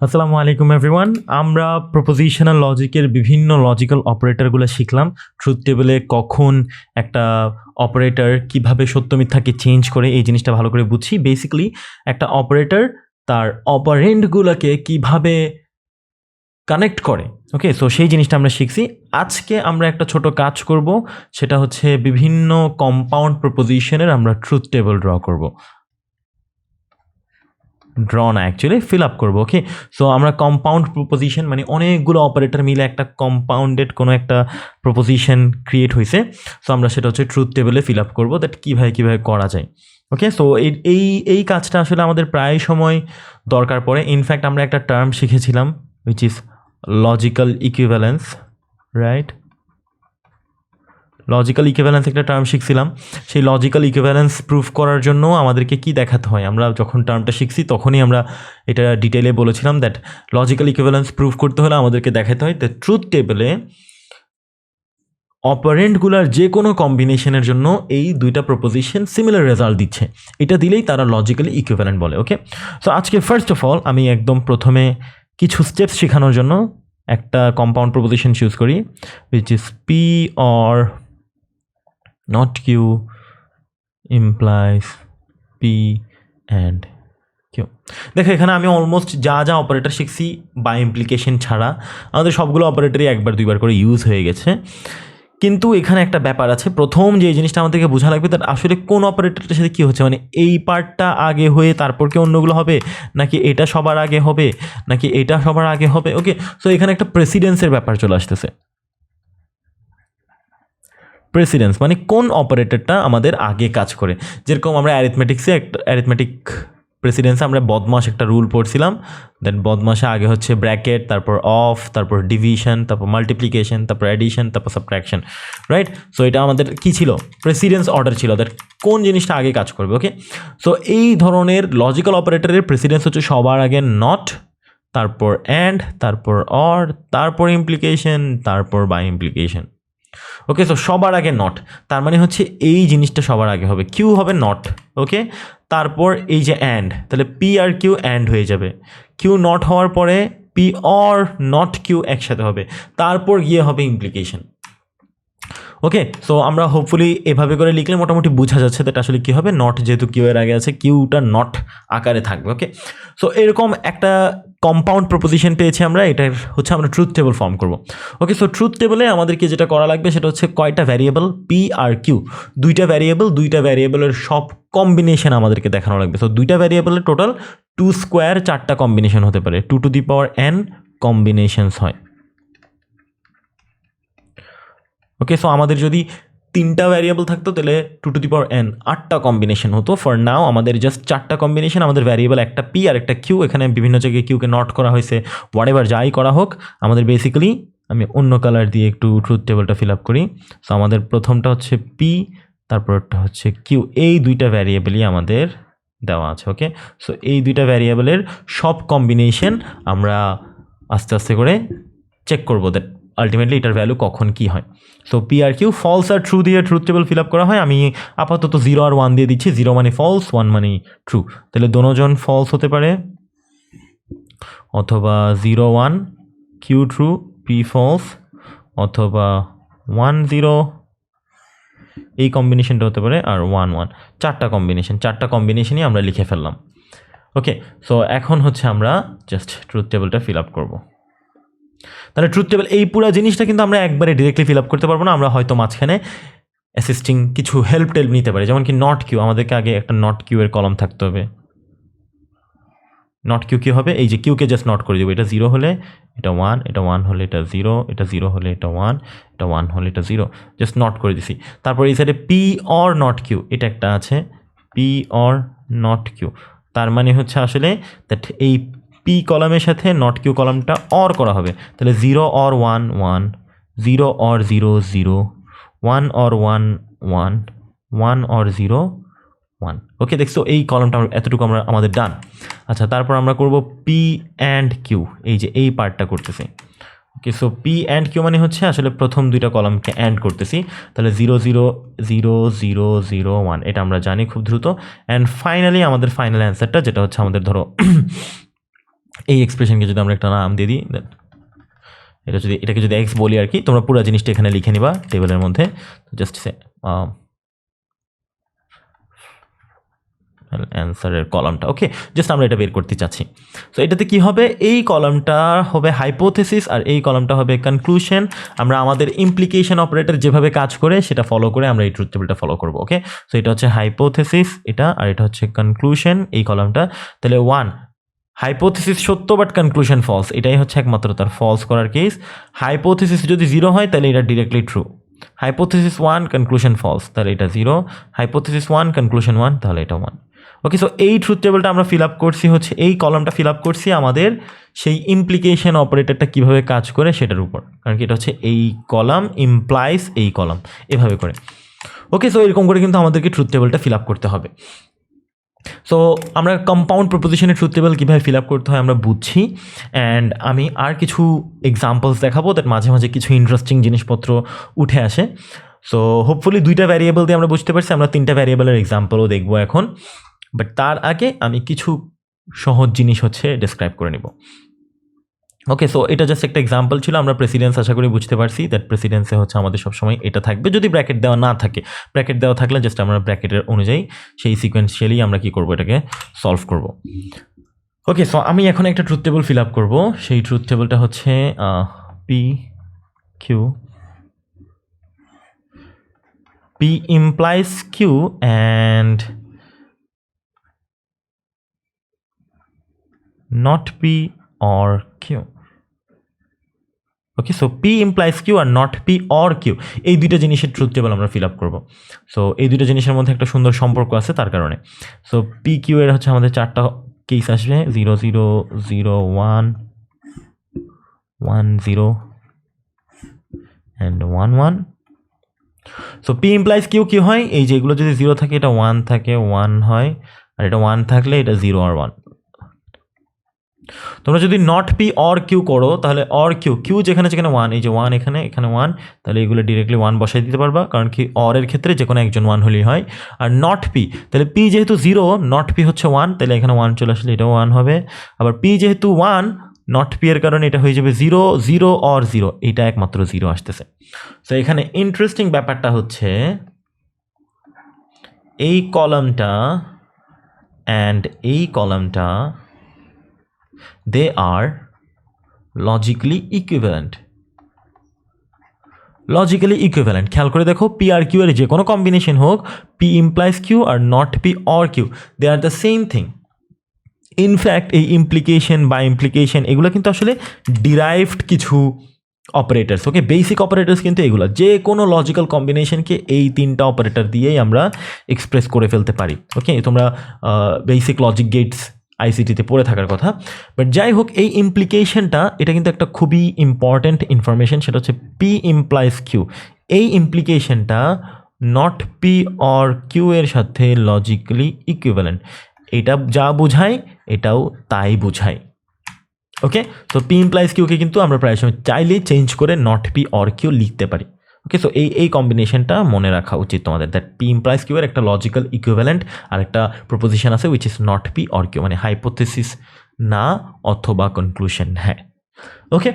আসসালামু আলাইকুম এভরিওয়ান আমরা প্রপোজিশনাল লজিকের বিভিন্ন লজিক্যাল অপারেটরগুলো শিখলাম। ট্রুথ টেবিলে কখন একটা অপারেটর কীভাবে সত্য মিথ্যাকে চেঞ্জ করে এই জিনিসটা ভালো করে বুঝছি। বেসিক্যালি একটা অপারেটর তার অপারেন্টগুলোকে কীভাবে কানেক্ট করে। ওকে সো সেই জিনিসটা আমরা শিখছি। আজকে আমরা একটা ছোট কাজ করব। সেটা হচ্ছে বিভিন্ন কম্পাউন্ড প্রপোজিশনের আমরা ট্রুথ টেবিল ড্র করব। ড্র না অ্যাকচুয়ালি ফিল আপ করব ওকে সো আমরা কম্পাউন্ড প্রপোজিশন মানে অনেকগুলো অপারেটর মিলে একটা কম্পাউন্ডেড কোনো একটা প্রপোজিশন ক্রিয়েট হয়েছে সো আমরা সেটা হচ্ছে ট্রুথ টেবিলে ফিল আপ করব দ্যাট কীভাবে কীভাবে করা যায় ওকে সো এই এই কাজটা আসলে আমাদের প্রায় সময় দরকার পড়ে। ইনফ্যাক্ট আমরা একটা টার্ম শিখেছিলাম which is logical equivalence right logical equivalence একটা টার্ম শিখছিলাম। সেই লজিক্যাল ইকুইভ্যালেন্স প্রুফ করার জন্য আমাদেরকে কি দেখাতে হয়? আমরা যখন টার্মটা শিখছি, তখনই আমরা এটা ডিটেলে বলেছিলাম দ্যাট লজিক্যাল ইকুইভ্যালেন্স প্রুফ করতে হলে আমাদেরকে দেখাতে হয় দ্য ট্রুথ টেবিলে অপারেন্টগুলোর যে কোনো কম্বিনেশনের জন্য এই দুইটা প্রপোজিশন সিমিলার রেজাল্ট দিচ্ছে। এটা দিলেই তারা লজিক্যালি ইকুইভ্যালেন্ট বলে ওকে সো আজকে ফার্স্ট অফ অল আমি একদম প্রথমে কিছু স্টেপস শেখানোর জন্য একটা কম্পাউন্ড প্রপোজিশন চুজ করি which is P or not q implies p and q. দেখো, এখানে আমি অলমোস্ট যা যা অপারেটর শিখছি বাই ইমপ্লিকেশন ছাড়া, আমাদের সবগুলো অপারেটরই একবার দুইবার করে ইউজ হয়ে গেছে। কিন্তু এখানে একটা ব্যাপার আছে, প্রথম যে জিনিসটা আমাদেরকে বোঝা লাগবে, তার আসলে কোন অপারেটরটার সাথে কী হচ্ছে? মানে এই পার্টটা আগে হয়ে তারপর কি অন্যগুলো হবে? নাকি এটা সবার আগে হবে? নাকি এটা সবার আগে হবে? ওকে সো এখানে একটা প্রেসিডেন্সের ব্যাপার চলে আসতেছে। প্রেসিডেন্স মানে কোন অপারেটরটা আমাদের আগে কাজ করে? যেরকম আমরা অ্যারিথমেটিক্সে একটা অ্যারিথমেটিক প্রেসিডেন্সে আমরা বদমাস একটা রুল পড়ছিলাম দেন বদমাসে আগে হচ্ছে ব্র্যাকেট তারপর অফ তারপর ডিভিশন তারপর মাল্টিপ্লিকেশন তারপর অ্যাডিশন তারপর সাবট্রাকশন রাইট সো এটা আমাদের কি ছিল? প্রেসিডেন্স অর্ডার ছিল দ্যাট কোন জিনিসটা আগে কাজ করবে ওকে সো এই ধরনের লজিক্যাল অপারেটরের প্রেসিডেন্স হচ্ছে সবার আগে নট তারপর অ্যান্ড তারপর অর তারপর ইমপ্লিকেশন তারপর বাই ইমপ্লিকেশন ওকে সো সবার আগে নট তার মানে হচ্ছে এই জিনিসটা সবার আগে হবে। কিউ হবে নট ওকে তারপর এই যে অ্যান্ড তাহলে পি আর কিউ অ্যান্ড হয়ে যাবে। কিউ নট হওয়ার পরে পি অর নট কিউ একসাথে হবে। তারপর গিয়ে হবে ইমপ্লিকেশন ওকে সো আমরা হোপফুলি এভাবে করে লিখলে মোটামুটি বোঝা যাচ্ছে দ্যাট আসলে কী হবে। নট যেহেতু কিউ এর আগে আছে কিউটা নট আকারে থাকবে ওকে সো এরকম একটা কম্পাউন্ড প্রপোজিশন পেয়েছি আমরা, এটার হচ্ছে আমরা ট্রুথ টেবল ফর্ম করব। ওকে সো ট্রুথ টেবলে আমাদেরকে যেটা করা লাগবে সেটা হচ্ছে কয়টা ভ্যারিয়েবল পি আর কিউ দুইটা ভ্যারিয়েবল দুইটা ভ্যারিয়েবলের সব কম্বিনেশন আমাদেরকে দেখানো লাগবে। সো দুইটা ভ্যারিয়েবলের টোটাল টু স্কোয়ার চারটা কম্বিনেশন হতে পারে। Two to the power N combinations হয়। ওকে সো আমাদের যদি তিনটা ভ্যারিয়েবল থাকতো, তাহলে two to the power N আটটা কম্বিনেশন হতো। ফর নাও আমাদের জাস্ট চারটা কম্বিনেশন আমাদের ভ্যারিয়েবল একটা পি আর একটা কিউ এখানে বিভিন্ন জায়গায় কিউকে নট করা হয়েছে। হোয়াট এভার যাই করা হোক, আমাদের বেসিক্যালি আমি অন্য কালার দিয়ে একটু ট্রুথ টেবিলটা ফিল আপ করি। সো আমাদের প্রথমটা হচ্ছে পি তারপরটা হচ্ছে কিউ এই দুইটা ভ্যারিয়েবলই আমাদের দেওয়া আছে ওকে সো এই দুইটা ভ্যারিয়েবলের সব কম্বিনেশন আমরা আস্তে আস্তে করে চেক করব। দ্যাট আলটিমেটলি এটার ভ্যালু কখন কি হয়? সো পি আর কিউ ফলস আর ট্রু দিয়ে ট্রুথ টেবল ফিল আপ করা হয়। আমি আপাতত জিরো আর ওয়ান দিয়ে দিচ্ছি। জিরো মানে ফলস ওয়ান মানে ট্রু তাহলে দোনোজন ফলস হতে পারে। অথবা zero one Q true P false অথবা ওয়ান জিরো এই কম্বিনেশনটা হতে পারে আর ওয়ান ওয়ান চারটা কম্বিনেশন চারটা কম্বিনেশনই আমরা লিখে ফেললাম। ওকে সো এখন হচ্ছে আমরা জাস্ট ট্রুথ টেবলটা ফিল আপ করব। তাহলে ট্রুথ টেবিল এই পুরো জিনিসটা কিন্তু আমরা একবারে ডিরেক্টলি ফিল আপ করতে পারব না। আমরা হয়তো মাঝখানে অ্যাসিস্টিং কিছু হেল্প টেল্প নিতে পারি। যেমন কি নট কিউ আমাদেরকে আগে একটা নট কিউ এর কলম থাকতে হবে। নট কিউ কী হবে? এই যে কিউকে জাস্ট নট করে দেবো। এটা জিরো হলে এটা ওয়ান এটা ওয়ান হলে এটা জিরো এটা জিরো হলে এটা ওয়ান এটা ওয়ান হলে এটা জিরো জাস্ট নট করে দিছি। তারপর এই সাইডে পি অর নট কিউ এটা একটা আছে। পি অর নট কিউ তার মানে হচ্ছে আসলে দ্যাট এই পি কলামের সাথে নট কিউ কলামটা অর করা হবে। তাহলে zero or one one zero or zero zero one or one one one or zero one okay দেখছ, এই কলমটা এতটুকু আমরা, আমাদের ডান আচ্ছা তারপর আমরা করব পি অ্যান্ড কিউ এই যে এই পার্টটা করতেছি। Okay so P and Q মানে হচ্ছে, আসলে প্রথম দুইটা কলামকে অ্যান্ড করতেছি। তাহলে zero zero zero zero zero one এটা আমরা জানি খুব দ্রুত। অ্যান্ড ফাইনালি আমাদের ফাইনাল অ্যান্সারটা যেটা হচ্ছে আমাদের ধরো এই এক্সপ্রেশনকে যদি আমরা একটা নাম দিয়ে দিই then এটা যদি, এটাকে যদি এক্স বলি আর কি তোমরা পুরো জিনিসটা এখানে লিখে নিবা টেবিলের মধ্যে। জাস্ট অ্যান্সারের কলামটা ওকে জাস্ট আমরা এটা বের করতে চাচ্ছি। সো এটাতে কি হবে? এই কলামটা হবে হাইপোথেসিস আর এই কলামটা হবে কনক্লুশন আমরা আমাদের ইমপ্লিকেশন অপারেটর যেভাবে কাজ করে, সেটা ফলো করে আমরা এই ট্রুথ টেবিলটা ফলো করব ওকে সো এটা হচ্ছে হাইপোথেসিস এটা আর এটা হচ্ছে কনক্লুশন এই কলামটা তাহলে ওয়ান হাইপোথিসিস সত্য বাট কনক্লুশন ফলস এটাই হচ্ছে একমাত্র তার ফলস করার কেস হাইপোথিসিস যদি জিরো হয়, তাহলে এটা directly true hypothesis one conclusion false তাহলে এটা zero hypothesis one conclusion one তাহলে এটা ওয়ান ওকে সো এই ট্রুথ টেবিলটা আমরা ফিল আপ করছি হচ্ছে, এই কলমটা ফিল আপ করছি আমাদের সেই ইমপ্লিকেশন অপারেটরটা কীভাবে কাজ করে সেটার উপর। কারণ কি এটা হচ্ছে এই কলাম ইমপ্লাইস এই কলাম এভাবে করে। ওকে সো এরকম করে কিন্তু আমাদেরকে ট্রুথ টেবিলটা ফিল আপ করতে হবে। সো আমরা কম্পাউন্ড প্রপোজিশনের ট্রুথ টেবল কীভাবে ফিল আপ করতে হয় আমরা বুঝছি। অ্যান্ড আমি আর কিছু এক্সাম্পলস দেখাবো দ্যাট মাঝে মাঝে কিছু ইন্টারেস্টিং জিনিসপত্র উঠে আসে। সো হোপফুলি দুইটা ভ্যারিয়েবল দিয়ে আমরা বুঝতে পারছি, আমরা তিনটা ভ্যারিয়েবলের এক্সাম্পলও দেখব এখন। বাট তার আগে আমি কিছু সহজ জিনিস হচ্ছে ডিসক্রাইব করে নিব। ওকে সো এটা জাস্ট একটা এক্সাম্পল ছিল, আমরা প্রেসিডেন্স আশা করি বুঝতে পারছি দ্যাট প্রেসিডেন্সে হচ্ছে আমাদের সবসময় এটা থাকবে। যদি ব্র্যাকেট দেওয়া না থাকে ব্র্যাকেট দেওয়া থাকলে জাস্ট আমরা ব্র্যাকেটের অনুযায়ী সেই সিকোয়েন্সিয়ালি আমরা কি করব এটাকে সলভ করব। ওকে সো আমি এখন একটা ট্রুথ টেবিল ফিল আপ করব। সেই ট্রুথ টেবিলটা হচ্ছে P Q P implies Q and not P or Q. Okay so P implies Q R not P or Q এই দুইটা জিনিসের ট্রুথ টেবল আমরা ফিল আপ করব। সো এই দুইটা জিনিসের মধ্যে একটা সুন্দর সম্পর্ক আছে তার কারণে। সো পি কিউ এর হচ্ছে আমাদের চারটা কেস আসবে। Zero zero zero one one zero and one one so P implies Q কি হয়। এই যে এগুলো যদি জিরো থাকে, এটা ওয়ান থাকে ওয়ান হয়। আর এটা ওয়ান থাকলে এটা জিরো আর ওয়ান তোমরা যদি নট পি অর কিউ করো, তাহলে অর কিউ কিউ যেখানে যেখানে ওয়ান এই যে ওয়ান এখানে এখানে ওয়ান তাহলে এগুলো ডিরেক্টলি ওয়ান বসাই দিতে পারবা, কারণ কি অরের ক্ষেত্রে যে কোনো একজন ওয়ান হলেই হয়। আর নট পি তাহলে পি যেহেতু জিরো নট পি হচ্ছে ওয়ান তাহলে এখানে ওয়ান চলে আসলে এটাও ওয়ান হবে। আবার পি যেহেতু ওয়ান নট পি এর কারণে এটা হয়ে যাবে জিরো জিরো অর জিরো এটা একমাত্র জিরো আসতেছে। তো এখানে ইন্টারেস্টিং ব্যাপারটা হচ্ছে, এই কলামটা অ্যান্ড এই কলামটা they are logically equivalent. Logically equivalent খেয়াল করে দেখো পি আর কিউ এর যে কোনো কম্বিনেশন হোক P implies Q R not P or Q they are the same thing in fact এই ইমপ্লিকেশন বা ইমপ্লিকেশন এগুলো কিন্তু আসলে ডিরাইভড কিছু অপারেটার্স ওকে বেসিক অপারেটার্স কিন্তু এগুলো, যে কোনো লজিক্যাল কম্বিনেশনকে এই তিনটা অপারেটর দিয়েই আমরা এক্সপ্রেস করে ফেলতে পারি ওকে তোমরা বেসিক লজিক গেটস আইসিটিতে পড়ে থাকার কথা। বাট যাই হোক, এই ইমপ্লিকেশনটা এটা কিন্তু একটা খুবই ইম্পর্ট্যান্ট ইনফরমেশন সেটা হচ্ছে পি ইমপ্লাইজ কিউ এই ইমপ্লিকেশনটা নট পি অর কিউ এর সাথে লজিক্যালি ইকুইভ্যালেন্ট এটা যা বোঝায়, এটাও তাই বোঝায়। ওকে তো পি ইমপ্লাইজ কিউকে কিন্তু আমরা প্রায় সময় চাইলেই চেঞ্জ করে নট পি অর কিউ লিখতে পারি। ওকে সো এই এই কম্বিনেশনটা মনে রাখা উচিত তোমাদের দ্যাট পি ইমপ্লাইজ কিউ এর একটা লজিক্যাল ইকুইভ্যালেন্ট আর একটা প্রপোজিশন আছে which is not P or Q মানে হাইপোথেসিস না অথবা কনক্লুশন হ্যাঁ। ওকে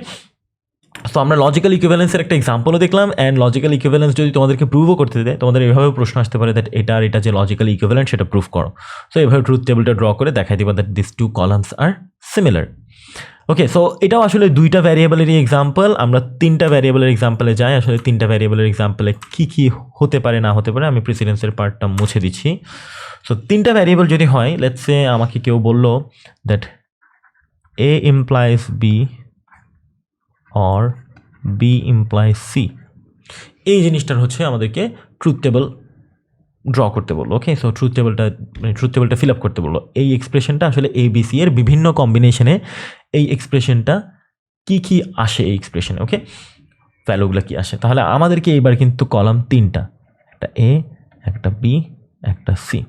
সো আমরা লজিক্যাল ইকুইভ্যালেন্সের একটা এক্সাম্পলও দেখলাম অ্যান্ড লজিক্যাল ইকুইভ্যালেন্স যদি তোমাদেরকে প্রুভও করতে দেয়, তোমাদের এভাবে প্রশ্ন আসতে পারে দ্যাট এটা আর এটা যে লজিক্যাল ইকুইভ্যালেন্ট সেটা প্রুভ করো। সো এভাবে ট্রুথ টেবিলটা ড্র করে দেখাই দিবা that this two columns R similar okay so এটাও আসলে দুইটা ভ্যারিয়েবলেরই এক্সাম্পল আমরা তিনটা ভ্যারিয়েবলের এক্সাম্পলে যাই, আসলে তিনটা ভ্যারিয়েবলের এক্সাম্পলে কী কী হতে পারে, না হতে পারে, আমি প্রেসিডেন্সের পার্টটা মুছে দিচ্ছি। সো তিনটা ভ্যারিয়েবল যদি হয় লেটসে আমাকে কেউ বলল that A implies B or B implies C এই জিনিসটার হচ্ছে আমাদেরকে ট্রুথ টেবল ড্র করতে বলল ওকে সো ট্রুথ টেবলটা মানে ট্রুথ টেবলটা ফিল আপ করতে বলল। এই এক্সপ্রেশনটা আসলে এ বি সি এর বিভিন্ন কম্বিনেশনে এই এক্সপ্রেশনটা কি কি আসে এই এক্সপ্রেশনে ওকে ভ্যালুগুলো কি আসে? তাহলে আমাদেরকে এইবার কিন্তু কলাম তিনটা, একটা এ একটা বি একটা সি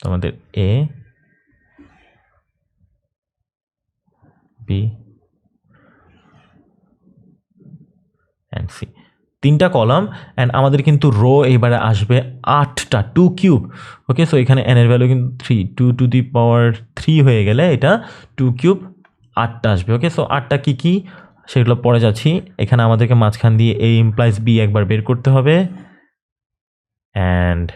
আমাদের এ বি অ্যান্ড সি তিনটা কলাম অ্যান্ড আমাদের কিন্তু রো এবারে আসবে আটটা টু কিউব ওকে সো এখানে এন এর ভ্যালু কিন্তু three two to the power three হয়ে গেলে এটা টু কিউব আটটা আসবে। ওকে সো আটটা কী কী? সেগুলো পরে যাচ্ছি। এখানে আমাদেরকে মাঝখান দিয়ে এ ইমপ্লাইজ বি একবার বের করতে হবে। অ্যান্ড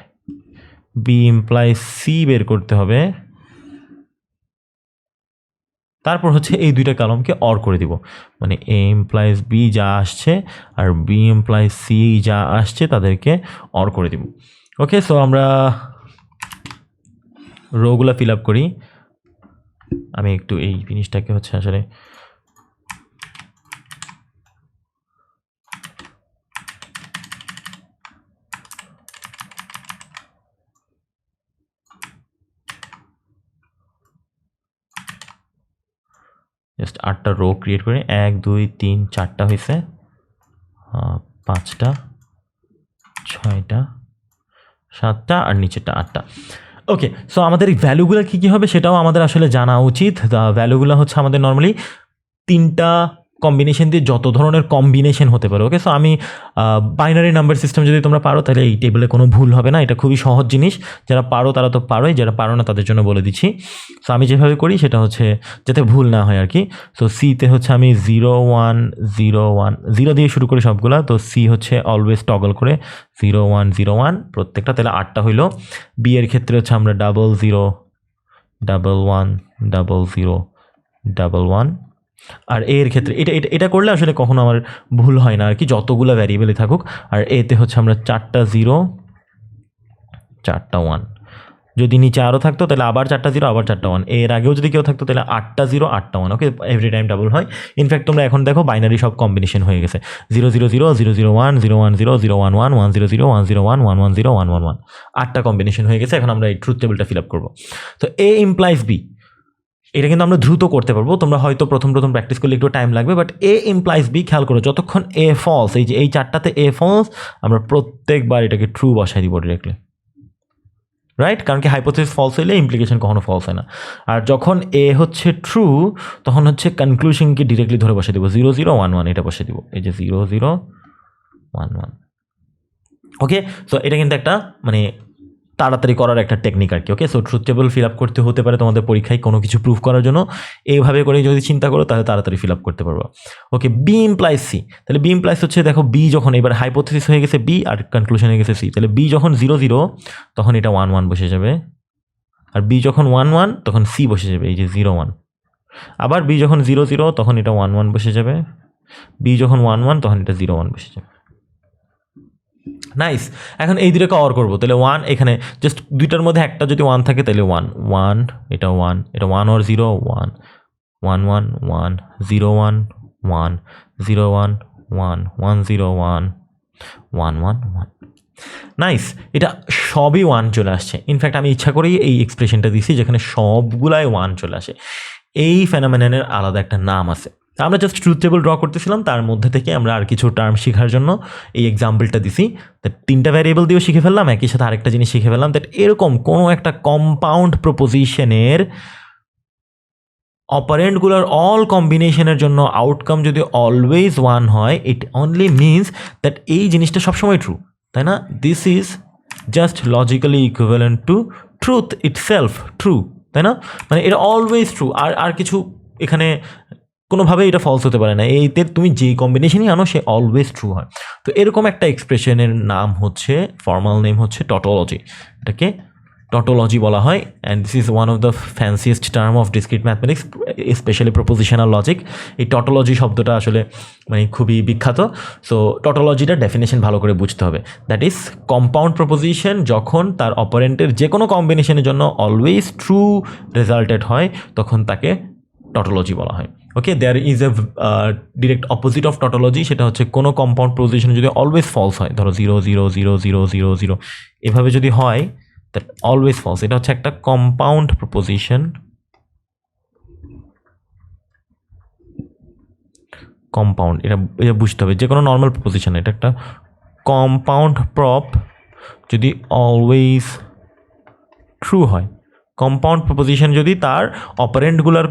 বি ইমপ্লাইজ সি বের করতে হবে। তারপর হচ্ছে এই দুইটা কলমকে অর করে দিব। মানে এ এমপ্লয়েজ বি যা আসছে আর বি এমপ্লয়েজ সি যা আসছে তাদেরকে অর করে দিব। ওকে সো আমরা রোগুলা ফিল আপ করি। আমি একটু এই জিনিসটাকে হচ্ছে আসলে জাস্ট আটটা রো ক্রিয়েট করে। এক, দুই, তিন, চারটা হয়েছে পাঁচটা, ছয়টা, সাতটা আর নিচেরটা আটটা। ওকে সো আমাদের ভ্যালুগুলো কী কী হবে সেটাও আমাদের আসলে জানা উচিত। ভ্যালুগুলো হচ্ছে আমাদের নর্মালি তিনটা কম্বিনেশন দিয়ে যত ধরনের কম্বিনেশন হতে পারে ওকে সো আমি বাইনারি নাম্বার সিস্টেম যদি তোমরা পারো, তাহলে এই টেবিলে কোনো ভুল হবে না। এটা খুবই সহজ জিনিস। যারা পারো, তারা তো পারোই। যারা পারো না, তাদের জন্য বলে দিচ্ছি। সো আমি যেভাবে করি, সেটা হচ্ছে যাতে ভুল না হয় আর কি সো সিতে হচ্ছে আমি zero one zero one zero দিয়ে শুরু করি সবগুলা। তো সি হচ্ছে অলওয়েজ টগল করে জিরো ওয়ান জিরো ওয়ান প্রত্যেকটা। তাহলে আটটা হইল। বি এর ক্ষেত্রে হচ্ছে আমরা double zero double one double zero double one আর এর ক্ষেত্রে, এটা এটা এটা করলে আসলে কখনো আমার ভুল হয় না। আর কি, যতগুলো ভ্যারিয়েবলই থাকুক, আর এতে হচ্ছে আমরা চারটা জিরো চারটা ওয়ান যদি নিচে আরও থাকতো, তাহলে আবার চারটা জিরো আবার চারটা ওয়ানের আগেও যদি কেউ থাকতো, তাহলে আটটা জিরো আটটা one okay every time double হয়। ইনফ্যাক্ট তোমরা এখন দেখো বাইনারি সব কম্বিনেশন হয়ে গেছে। Zero zero zero zero zero one zero one zero zero one one one zero zero one zero one one one zero one one one আটটা combination হয়ে গেছে, এখন আমরা এই ট্রুথ টেবিলটা ফিল আপ করব। তো এ ইমপ্লাইজ বি এটা কিন্তু আমরা দ্রুত করতে পারব। তোমরা হয়তো প্রথম প্রথম প্র্যাকটিস করলে একটু টাইম লাগবে বাট এ ইমপ্লাইজ বি খেয়াল করো, যতক্ষণ এ ফলস এই যে এই চারটাতে এ ফলস আমরা প্রত্যেকবার এটাকে ট্রু বসাই দিব ডিরেক্টলি রাইট কারণ কি হাইপোথিস ফলস হইলে ইমপ্লিকেশন কখনো ফলস হয় না। আর যখন এ হচ্ছে ট্রু তখন হচ্ছে কনক্লুশনকে ডিরেক্টলি ধরে বসে দিব। জিরো জিরো ওয়ান ওয়ান এটা বসে দিব। এই যে zero zero one one okay so এটা কিন্তু একটা মানে তাড়াতাড়ি করার একটা টেকনিক আর কি okay so truth table fill up করতে হতে পারে তোমাদের পরীক্ষায় কোনো কিছু প্রুফ করার জন্য। এইভাবে করে যদি চিন্তা করো, তাহলে তাড়াতাড়ি ফিল আপ করতে পারব। ওকে বি ইমপ্লাইজ সি তাহলে বি ইমপ্লাইজ হচ্ছে, দেখো বি যখন এবার হাইপোথিস হয়ে গেছে বি আর কনক্লুশন হয়ে গেছে সি তাহলে বি যখন জিরো জিরো তখন এটা ওয়ান ওয়ান বসে যাবে। আর বি যখন ওয়ান ওয়ান তখন সি বসে যাবে, এই যে জিরো ওয়ান আবার বি যখন জিরো জিরো তখন এটা ওয়ান ওয়ান বসে যাবে। বি যখন ওয়ান ওয়ান তখন এটা জিরো ওয়ান বসে যাবে। নাইস এখন এই দুটোকে অর করব। তাহলে ওয়ান এখানে জাস্ট দুইটার মধ্যে একটা যদি ওয়ান থাকে, তাহলে ওয়ান ওয়ান এটা ওয়ান এটা one or zero one one one one zero one one zero one one one zero one one one one nice এটা সবই ওয়ান চলে আসছে। ইনফ্যাক্ট আমি ইচ্ছা করেই এই এক্সপ্রেশনটা দিছি যেখানে সবগুলাই ওয়ান চলে আসে। এই ফেনামেনের আলাদা একটা নাম আছে। আমরা জাস্ট ট্রুথ টেবল ড্র করতেছিলাম, তার মধ্যে থেকে আমরা আর কিছু টার্ম শেখার জন্য এই এক্সাম্পলটা দিছি। দ্যাট তিনটা ভ্যারিয়েবল দিয়েও শিখে ফেললাম, একই সাথে আরেকটা জিনিস শিখে ফেললাম। দ্যাট এরকম কোনো একটা কম্পাউন্ড প্রপোজিশনের অপারেন্টগুলোর অল কম্বিনেশনের জন্য আউটকাম যদি অলওয়েজ ওয়ান হয় ইট অনলি মিনস দ্যাট এই জিনিসটা সবসময় ট্রু তাই না? This is just logically equivalent to truth itself true তাই না? মানে এটা অলওয়েজ ট্রু আর আর কিছু এখানে কোনোভাবে এটা ফলস হতে পারে না। এইতে তুমি যেই কম্বিনেশনই আনো, সে অলওয়েজ ট্রু হয়। তো এরকম একটা এক্সপ্রেশনের নাম হচ্ছে ফর্মাল নেম হচ্ছে টটোলজি এটাকে টটোলজি বলা হয়। And this is one of the fanciest term of discrete mathematics specially propositional logic এই টটোলজি শব্দটা আসলে মানে খুবই বিখ্যাত। সো টটোলজিটার ডেফিনেশন ভালো করে বুঝতে হবে। দ্যাট ইজ কম্পাউন্ড প্রপোজিশন যখন তার অপারেন্টের যে কোনো কম্বিনেশনের জন্য অলওয়েজ ট্রু রেজাল্টেড হয়, তখন তাকে টটোলজি বলা হয়। Okay there is a direct opposite of tautology সেটা হচ্ছে কোনো কম্পাউন্ড প্রপোজিশন যদি অলওয়েজ ফলস হয়, ধরো zero zero zero zero zero zero এভাবে যদি হয় দ্যাট অলওয়েজ ফলস এটা হচ্ছে একটা কম্পাউন্ড প্রপোজিশন কম্পাউন্ড এটা এটা বুঝতে হবে যে কোনো নর্মাল প্রপোজিশন এটা একটা কম্পাউন্ড প্রপ যদি অলওয়েজ ট্রু হয়। কম্পাউন্ড প্রপোজিশন যদি তার অপারেন্টগুলোর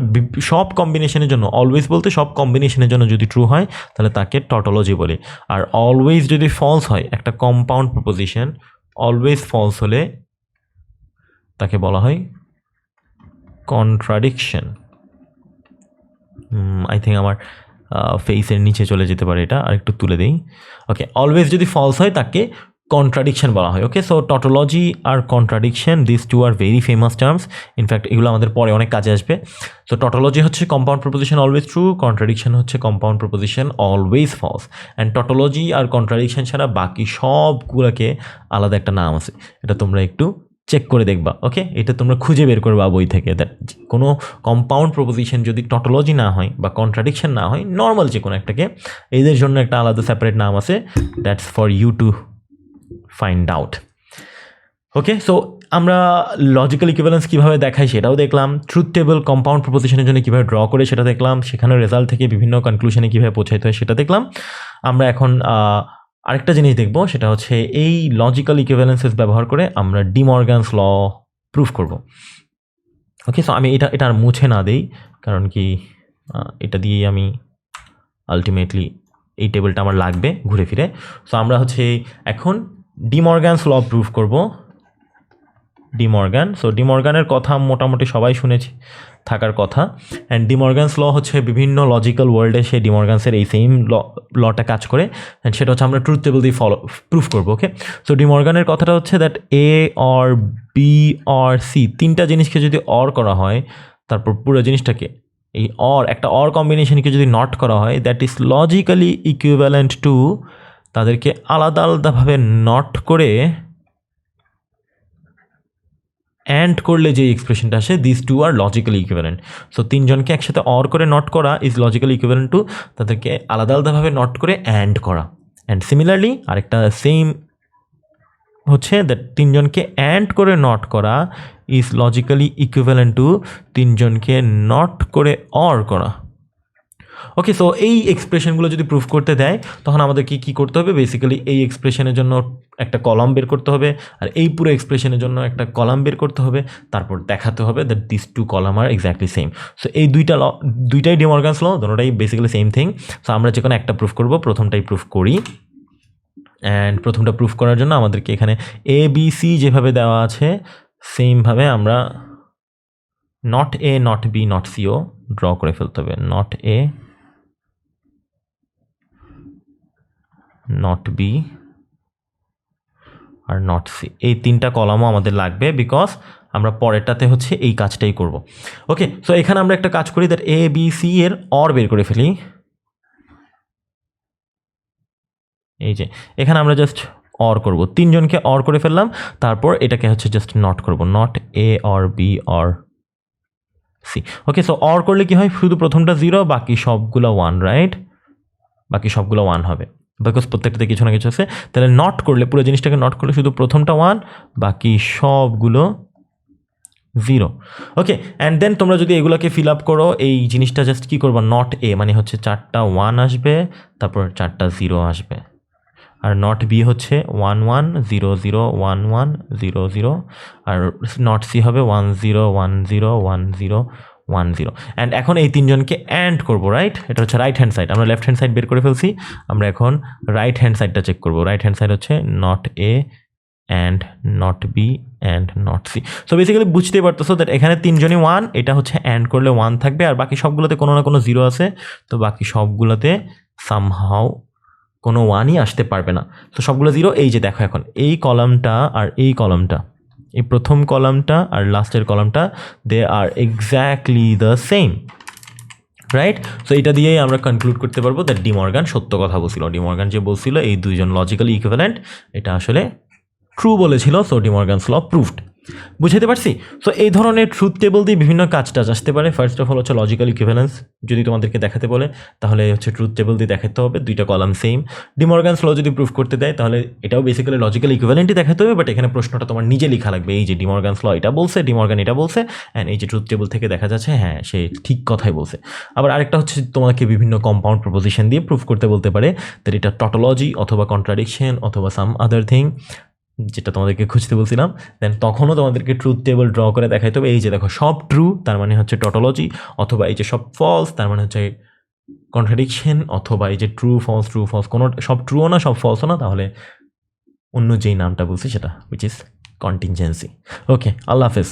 সব কম্বিনেশনের জন্য অলওয়েজ বলতে সব কম্বিনেশনের জন্য যদি ট্রু হয়, তাহলে তাকে টটোলজি বলে। আর অলওয়েজ যদি ফলস হয়, একটা কম্পাউন্ড প্রপোজিশন অলওয়েজ ফলস হলে তাকে বলা হয় কন্ট্রাডিকশন আই থিঙ্ক আমার ফেসের নিচে চলে যেতে পারে এটা আর একটু তুলে দিই। ওকে অলওয়েজ যদি ফলস হয়, তাকে কন্ট্রাডিকশন বলা হয় okay so tautology R contradiction this two are very famous terms in fact এগুলো আমাদের পরে অনেক কাজে আসবে। সো টটোলজি হচ্ছে compound proposition always true contradiction হচ্ছে compound proposition always false and tautology R contradiction ছাড়া বাকি সবগুলোকে আলাদা একটা নাম আছে। এটা তোমরা একটু চেক করে দেখবা ওকে এটা তোমরা খুঁজে বের করবা বই থেকে দ্যাট কোনো কম্পাউন্ড প্রপোজিশন যদি টটোলজি না হয় বা কন্ট্রাডিকশন না হয় নর্মাল যে কোনো একটাকে, এদের জন্য একটা আলাদা সেপারেট নাম আছে। That's for you to find out okay so আমরা লজিক্যাল ইকুইভ্যালেন্স কীভাবে দেখাই সেটাও দেখলাম। ট্রুথ টেবল কম্পাউন্ড প্রপোজিশনের জন্য কীভাবে ড্র করে সেটা দেখলাম। সেখানে রেজাল্ট থেকে বিভিন্ন কনক্লুশনে কীভাবে পৌঁছাইতে হয় সেটা দেখলাম। আমরা এখন আরেকটা জিনিস দেখব, সেটা হচ্ছে এই লজিক্যাল ইকুইভ্যালেন্সেস ব্যবহার করে আমরা ডিমর্গানস ল প্রুফ করব। ওকে সো আমি এটা এটা আর মুছে না দেই, কারণ কি এটা দিয়েই আমি আলটিমেটলি এই টেবিলটা আমার লাগবে ঘুরে ফিরে। সো আমরা হচ্ছে এখন ডিমর্গানস ল প্রুফ করব। ডিমর্গান সো ডিমর্গানের কথা মোটামুটি সবাই শুনেছি, থাকার কথা। অ্যান্ড ডিমর্গানস ল হচ্ছে বিভিন্ন লজিক্যাল ওয়ার্ল্ডে সেই ডিমর্গানসের এই সেম ল লটা কাজ করে। অ্যান্ড সেটা হচ্ছে আমরা ট্রুথ টেবল দিয়ে ফলো প্রুফ করব ওকে সো ডিমর্গানের কথাটা হচ্ছে that A or B or C তিনটা জিনিসকে যদি অর করা হয়, তারপর পুরো জিনিসটাকে এই অর একটা অর কম্বিনেশনকে যদি নট করা হয় that is logically equivalent to তাদেরকে আলাদা আলাদাভাবে নট করে অ্যান্ড করলে যে এক্সপ্রেশনটা আসে this two are logically equivalent so তিনজনকে একসাথে অর করে নট করা ইজ লজিক্যালি ইকুইভ্যালেন্ট টু তাদেরকে আলাদা আলাদাভাবে নট করে অ্যান্ড করা। অ্যান্ড সিমিলারলি আরেকটা সেম হচ্ছে দ্যাট তিনজনকে অ্যান্ড করে নট করা ইজ লজিক্যালি ইকুইভ্যালেন্ট টু তিনজনকে নট করে অর করা। ওকে সো এই এক্সপ্রেশনগুলো যদি প্রুফ করতে দেয়, তখন আমাদেরকে কী করতে হবে? বেসিক্যালি এই এক্সপ্রেশনের জন্য একটা কলাম বের করতে হবে, আর এই পুরো এক্সপ্রেশনের জন্য একটা কলাম বের করতে হবে, তারপর দেখাতে হবে that this two column R exactly same so এই দুইটা ল দুইটাই ডিমর্গানস ল দুটোটাই বেসিক্যালি সেম থিং সো আমরা যে কোনো একটা প্রুফ করব, প্রথমটাই প্রুফ করি। অ্যান্ড প্রথমটা প্রুফ করার জন্য আমাদেরকে এখানে এ বি সি যেভাবে দেওয়া আছে সেমভাবে আমরা not A not B not CO draw করে ফেলতে হবে। নট এ নট বি আর নট সি এই তিনটা কলামও আমাদের লাগবে বিকজ আমরা পরেরটাতে হচ্ছে এই কাজটাই করব। ওকে সো এখানে আমরা একটা কাজ করি দ্যাট এ বি সি এর অর বের করে ফেলি। এই যে, এখানে আমরা জাস্ট অর করব। তিনজনকে অর করে ফেললাম, তারপর এটাকে হচ্ছে জাস্ট নট করব। Not A or B or C okay so or করলে কি হয়? শুধু প্রথমটা জিরো বাকি সবগুলো ওয়ান রাইট বাকি সবগুলো ওয়ান হবে। বিকজ প্রত্যেকটাতে কিছু না কিছু আছে, তাহলে নট করলে, পুরো জিনিসটাকে নট করলে শুধু প্রথমটা ওয়ান বাকি সবগুলো জিরো ওকে অ্যান্ড দেন তোমরা যদি এগুলোকে ফিল আপ করো, এই জিনিসটা জাস্ট কী করব? নট এ মানে হচ্ছে চারটা ওয়ান আসবে, তারপর চারটা জিরো আসবে। আর নট বি হচ্ছে one one zero zero one one zero zero R not C হবে one zero one zero one zero one zero and এখন এই তিনজনকে অ্যান্ড করব রাইট এটা হচ্ছে রাইট হ্যান্ড সাইড আমরা লেফট হ্যান্ড সাইড বের করে ফেলছি। আমরা এখন রাইট হ্যান্ড সাইডটা চেক করব। রাইট হ্যান্ড সাইড হচ্ছে not A and not B and not C so basically বুঝতেই পারতেছো দ্যাট এখানে তিনজনই ওয়ান এটা হচ্ছে অ্যান্ড করলে ওয়ান থাকবে, আর বাকি সবগুলোতে কোনো না কোনো জিরো আছে। তো বাকি সবগুলোতে সামহাও কোনো ওয়ানই আসতে পারবে না। তো সবগুলো জিরো এই যে দেখো এখন, এই কলামটা আর এই কলামটা এই প্রথম কলামটা আর লাস্টের কলামটা they are exactly the same right so এটা দিয়েই আমরা কনক্লুড করতে পারব দ্যাট ডিমর্গান সত্য কথা বলছিল। ডিমর্গান যে বলছিল, এই দুইজন লজিক্যালি ইকুইভ্যালেন্ট এটা আসলে ট্রু বলেছিল সো ডিমর্গানস ল প্রুফড বুঝাতে পারছি? সো এই ধরনের ট্রুথ টেবল দিয়ে বিভিন্ন কাজ টাজ আসতে পারে। ফার্স্ট অফ অল হচ্ছে লজিক্যাল ইকুইভ্যালেন্স যদি তোমাদেরকে দেখাতে বলে, তাহলে হচ্ছে ট্রুথ টেবল দিয়ে দেখাতে হবে। দুইটা কলাম সেম ডিমর্গানস ল যদি প্রুফ করতে দেয়, তাহলে এটাও বেসিক্যালি লজিক্যাল ইকুইভ্যালেন্টই দেখাতে হবে বাট এখানে প্রশ্নটা তোমার নিজে লেখা লাগবে। এই যে ডিমর্গানস ল এটা বলছে ডিমর্গান এটা বলছে অ্যান্ড এই যে ট্রুথ টেবল থেকে দেখা যাচ্ছে হ্যাঁ সে ঠিক কথাই বলছে। আবার আরেকটা হচ্ছে তোমাকে বিভিন্ন কম্পাউন্ড প্রপোজিশন দিয়ে প্রুফ করতে বলতে পারে দ্যাট এটা টটোলজি অথবা কন্ট্রাডিকশন অথবা সাম আদার থিং যেটা তোমাদেরকে খুঁজতে বলছিলাম দেন তখনও তোমাদেরকে ট্রুথ টেবল ড্র করে দেখাইতে হবে। এই যে দেখো, সব ট্রু তার মানে হচ্ছে টটোলজি অথবা এই যে সব ফলস তার মানে হচ্ছে কন্ট্রাডিকশন অথবা এই যে ট্রু ফলস ট্রু ফলস কোনো সব ট্রুও না, সব ফলসও না, তাহলে অন্য যেই নামটা বলছি সেটা উইচ ইজ কন্টিনজেন্সি ওকে আল্লাহ হাফেজ।